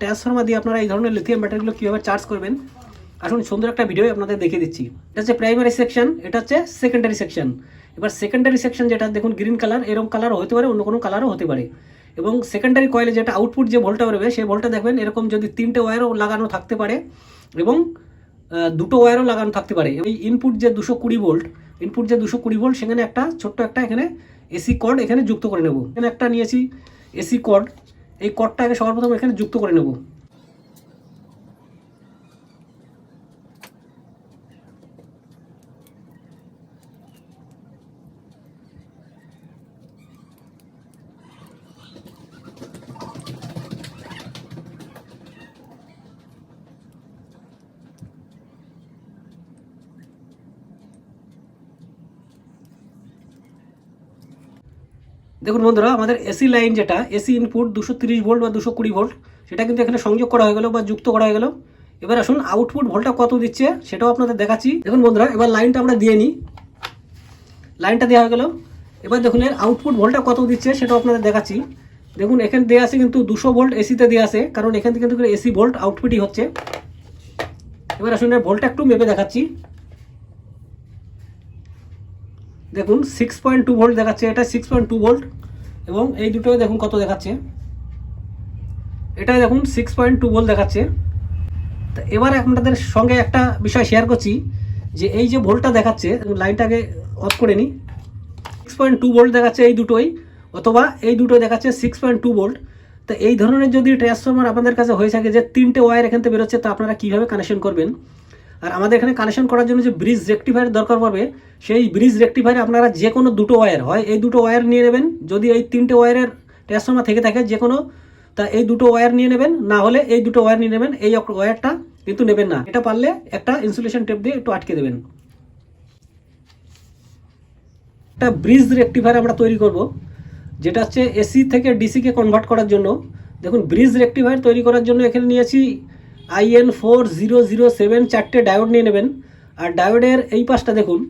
Transformer দিয়ে আপনারা এই ধরনের লিথিয়াম ব্যাটারিগুলো কীভাবে চার্জ করবেন? আসুন সুন্দর একটা ভিডিও আপনাদের দেখিয়ে দিচ্ছি। এটা হচ্ছে প্রাইমারি সেকশন এটা হচ্ছে সেকেন্ডারি সেকশন এবার সেকেন্ডারি সেকশন যেটা, দেখুন গ্রিন কালার এরকম কালারও হতে পারে, অন্য কোনো কালারও হতে পারে। এবং সেকেন্ডারি কয়েলে যেটা আউটপুট যে ভোল্টটা বেরোবে, সেই ভোল্টটা দেখবেন এরকম যদি তিনটে ওয়্যারও লাগানো থাকতে পারে এবং দুটো ওয়্যারও লাগানো থাকতে পারে। এই ইনপুট যে দুশো কুড়ি ভোল্ট ইনপুট যে দুশো কুড়ি ভোল্ট সেখানে একটা ছোট্ট একটা এখানে এসি কর্ড এখানে যুক্ত করে নেব। এখানে একটা নিয়েছি এসি কর্ড এই কটটা আগে সবার প্রথমে এখানে যুক্ত করে নেব। দেখুন বন্ধুরা, আমাদের এসি লাইন যেটা এসি ইনপুট দুশো তিরিশ ভোল্ট বা দুশো কুড়ি ভোল্ট সেটা কিন্তু এখানে সংযোগ করা হয়ে গেল বা যুক্ত করা হয়ে গেল। এবার আসুন আউটপুট ভোল্টটা কত দিচ্ছে, সেটাও আপনাদের দেখাচ্ছি। দেখুন বন্ধুরা, এবার লাইনটা আমরা দিয়ে নিই। লাইনটা দেওয়া হয়ে গেল। এবার দেখুন, এর আউটপুট ভোল্টটা কত দিচ্ছে, সেটাও আপনাদের দেখাচ্ছি। দেখুন, এখানে দেওয়া আছে কিন্তু দুশো ভোল্ট এসিতে দেওয়া আছে, কারণ এখান থেকে কিন্তু এসি ভোল্ট আউটপুটই হচ্ছে। এবার আসুন, এর ভোল্টটা একটু মেপে দেখাচ্ছি। দেখুন সিক্স পয়েন্ট টু ভোল্ট দেখাচ্ছে এটা সিক্স পয়েন্ট টু ভোল্ট এবং এই দুটো দেখুন কত দেখাচ্ছে। এটাই দেখুন সিক্স পয়েন্ট টু ভোল্ট দেখাচ্ছে। তা এবার আপনাদের সঙ্গে একটা বিষয় শেয়ার করছি, যে এই যে ভোল্টটা দেখাচ্ছে লাইনটাকে অফ করে নিই। সিক্স পয়েন্ট টু ভোল্ট দেখাচ্ছে এই দুটোই, অথবা এই দুটো দেখাচ্ছে সিক্স পয়েন্ট টু ভোল্ট তো এই ধরনের যদি ট্রান্সফর্মার আপনাদের কাছে হয়ে থাকে যে তিনটে ওয়্যার এখান থেকে বেরোচ্ছে, তো আপনারা কীভাবে কানেকশন করবেন? আর আমাদের এখানে কানেকশন করার জন্য যে ব্রিজ রেক্টিফায়ার দরকার পড়বে, সেই ব্রিজ রেক্টিফায়ারে আপনারা যে কোনো দুটো ওয়্যার হয় এই দুটো ওয়্যার নিয়ে নেবেন, যদি এই তিনটে ওয়্যারের ট্রান্সফর্মার থেকে থাকে যে কোনো তা এই দুটো ওয়্যার নিয়ে নেবেন, না হলে এই দুটো ওয়্যার নিয়ে নেবেন, এই ওয়্যারটা কিন্তু নেবেন না। এটা পারলে একটা ইনসুলেশন টেপ দিয়ে একটু আটকে দেবেন। একটা ব্রিজ রেক্টিফায়ার আমরা তৈরি করব, যেটা হচ্ছে এসি থেকে ডিসিকে কনভার্ট করার জন্য। দেখুন ব্রিজ রেক্টিফায়ার তৈরি করার জন্য এখানে নিয়েছি IN four zero zero seven চারটে ডায়োড নিয়ে নেবেন। আর ডায়োডের এই পাশটা দেখুন,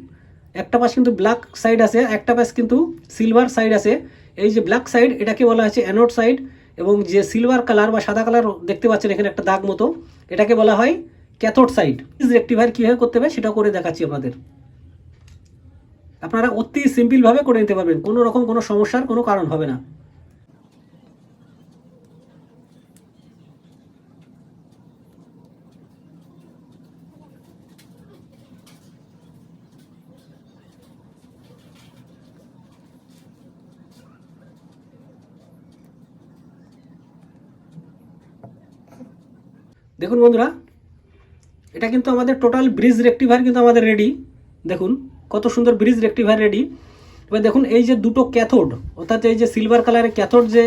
একটা পাশ কিন্তু ব্ল্যাক সাইড আছে, একটা পাশ কিন্তু সিলভার সাইড আছে। এই যে ব্ল্যাক সাইড এটাকে বলা হচ্ছে অ্যানোড সাইড এবং যে সিলভার কালার বা সাদা কালার দেখতে পাচ্ছেন এখানে একটা দাগ মতো, এটাকে বলা হয় ক্যাথোড সাইড রেক্টিফায়ার কীভাবে করতে হবে সেটা করে দেখাচ্ছি আপনাদের। আপনারা অতি সিম্পলভাবে করে নিতে পারবেন, কোনো রকম কোনো সমস্যার কোনো কারণ হবে না। দেখুন বন্ধুরা, এটা কিন্তু আমাদের টোটাল ব্রিজ রেক্টিভার কিন্তু আমাদের রেডি দেখুন, কত সুন্দর ব্রিজ রেক্টিভার রেডি এবার দেখুন, এই যে দুটো ক্যাথোড অর্থাৎ এই যে সিলভার কালারের ক্যাথোড যে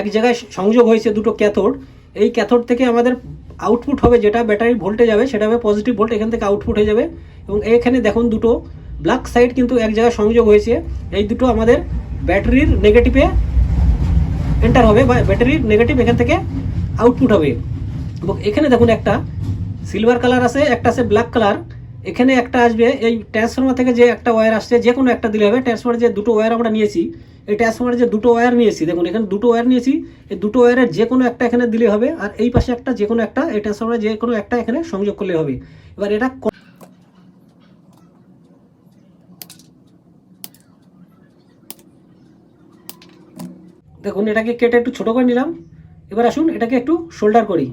এক জায়গায় সংযোগ হয়েছে দুটো ক্যাথোড এই ক্যাথোড থেকে আমাদের আউটপুট হবে যেটা ব্যাটারি ভোল্টে যাবে সেটা হবে পজিটিভ ভোল্ট এখান থেকে আউটপুট হয়ে যাবে। এবং এখানে দেখুন দুটো ব্ল্যাক সাইড কিন্তু এক জায়গায় সংযোগ হয়েছে। এই দুটো আমাদের ব্যাটারির নেগেটিভে এন্টার হবে বা ব্যাটারির নেগেটিভ এখান থেকে আউটপুট হবে। এবং এখানে দেখুন একটা সিলভার কালার আছে, একটা আছে ব্ল্যাক কালার এখানে একটা আসবে, এই ট্রান্সফর্মার থেকে যে একটা ওয়্যার আসছে, যে কোনো একটা দিলে হবে। ট্রান্সফর্মার যে দুটো ওয়্যার আমরা নিয়েছি, এই ট্রান্সফর্মারে যে দুটো ওয়্যার নিয়েছি, দেখুন এখানে দুটো ওয়্যার নিয়েছি, এই দুটো ওয়্যারের যে কোনো একটা এখানে দিলে হবে, আর এই পাশে একটা যে কোনো একটা, এই ট্রান্সফর্মারে যে কোনো একটা এখানে সংযোগ করলে হবে। এবার এটা দেখুন এটাকে কেটে একটু ছোটো করে নিলাম। এবার আসুন এটাকে একটু শোল্ডার করি।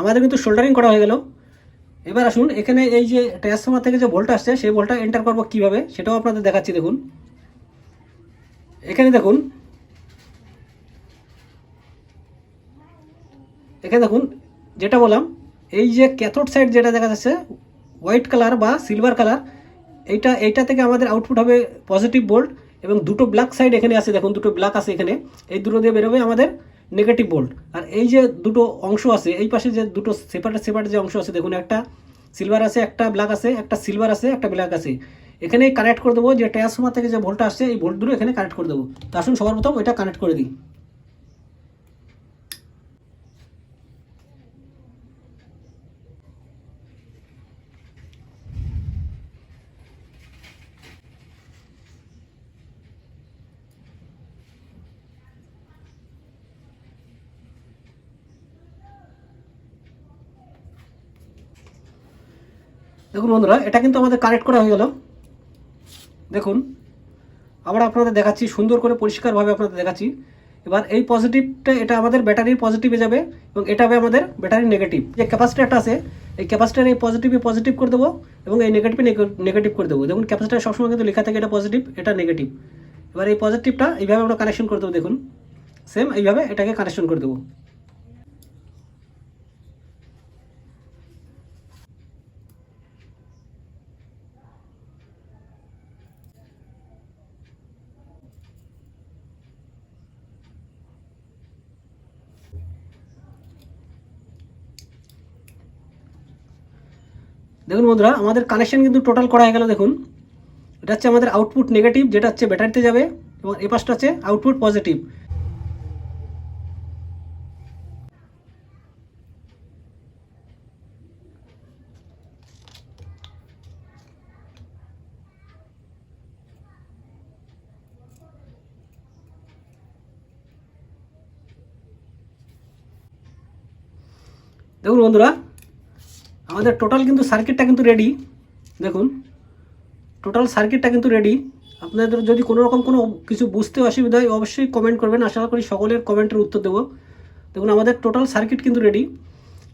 আমাদের কিন্তু শোল্ডারিং করা হয়ে গেল। এবার আসুন, এখানে এই যে ট্রান্সফর্মার থেকে যে ভোল্ট আসছে, সেই ভোল্টটা এন্টার করব কীভাবে, সেটাও আপনাদের দেখাচ্ছি, দেখুন। এখানে দেখুন এখানে দেখুন, যেটা বললাম, এই যে ক্যাথোড সাইড যেটা দেখা যাচ্ছে হোয়াইট কালার বা সিলভার কালার এইটা এইটা থেকে আমাদের আউটপুট হবে পজিটিভ ভোল্ট এবং দুটো ব্ল্যাক সাইড এখানে আছে, দেখুন, দুটো ব্ল্যাক আছে এখানে। এই দুটো দিয়ে বেরোবে আমাদের নেগেটিভ বোল্ট আর এই যে দুটো অংশ আছে, এই পাশে যে দুটো সেপারেট সেপারেট যে অংশ আছে, দেখুন একটা সিলভার আছে, একটা ব্ল্যাক আছে, একটা সিলভার আছে, একটা ব্ল্যাক আছে। এখানে কানেক্ট করে দেবো যে ট্রান্সফর্মার থেকে যে ভোল্টটা আসছে, এই ভোল্টগুলো এখানে কানেক্ট করে দেবো। তো আসুন সবার প্রথম ওইটা কানেক্ট করে দিই। দেখুন বন্ধুরা, এটা কিন্তু আমাদের কানেক্ট করা হয়ে গেল। দেখুন, আবার আপনাদের দেখাচ্ছি, সুন্দর করে পরিষ্কারভাবে আপনাদের দেখাচ্ছি। এবার এই পজিটিভটা এটা আমাদের ব্যাটারির পজিটিভে যাবে এবং এটা হবে আমাদের ব্যাটারির নেগেটিভ যে ক্যাপাসিটারটা আছে, এই ক্যাপাসিটার এই পজিটিভে পজিটিভ করে দেবো এবং এই নেগেটিভে নেগেটিভ করে দেবো। দেখুন ক্যাপাসিটার সবসময় কিন্তু লেখা থাকে এটা পজিটিভ এটা নেগেটিভ এবার এই পজিটিভটা এইভাবে আমরা কানেকশন করে দেবো, দেখুন। সেম এইভাবে এটাকে কানেকশন করে দেবো। দেখুন বন্ধুরা, আমাদের কানেকশন কিন্তু টোটাল করা হয়ে গেল, দেখুন। এটা হচ্ছে আমাদের আউটপুট নেগেটিভ যেটা হচ্ছে ব্যাটারিতে যাবে, এবং এই পাশটা হচ্ছে আউটপুট পজিটিভ দেখুন বন্ধুরা আমাদের টোটাল কিন্তু সার্কিটটা কিন্তু রেডি দেখুন টোটাল সার্কিটটা কিন্তু রেডি আপনাদের যদি কোনো রকম কোনো কিছু বুঝতে অসুবিধা হয়, অবশ্যই কমেন্ট করবেন। আশা করি সকলের কমেন্টের উত্তর দেবো। দেখুন, আমাদের টোটাল সার্কিট কিন্তু রেডি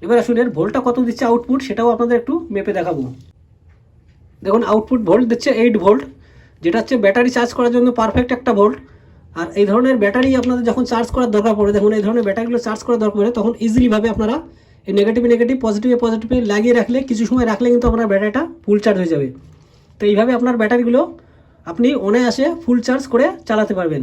এবার আসুন, এর ভোল্টটা কত দিচ্ছে আউটপুট সেটাও আপনাদের একটু মেপে দেখাবো। দেখুন আউটপুট ভোল্ট দিচ্ছে এইট ভোল্ট যেটা হচ্ছে ব্যাটারি চার্জ করার জন্য পারফেক্ট একটা ভোল্ট আর এই ধরনের ব্যাটারি আপনাদের যখন চার্জ করার দরকার পড়ে, দেখুন, এই ধরনের ব্যাটারিগুলো চার্জ করার দরকার পড়ে, তখন ইজিলিভাবে আপনারা এই নেগেটিভ নেগেটিভ পজিটিভে পজিটিভে লাগিয়ে রাখলে কিছু সময় রাখলে কিন্তু আপনার ব্যাটারিটা ফুল চার্জ হয়ে যাবে। তো এইভাবে আপনার ব্যাটারিগুলো আপনি অনায়াসে ফুল চার্জ করে চালাতে পারবেন।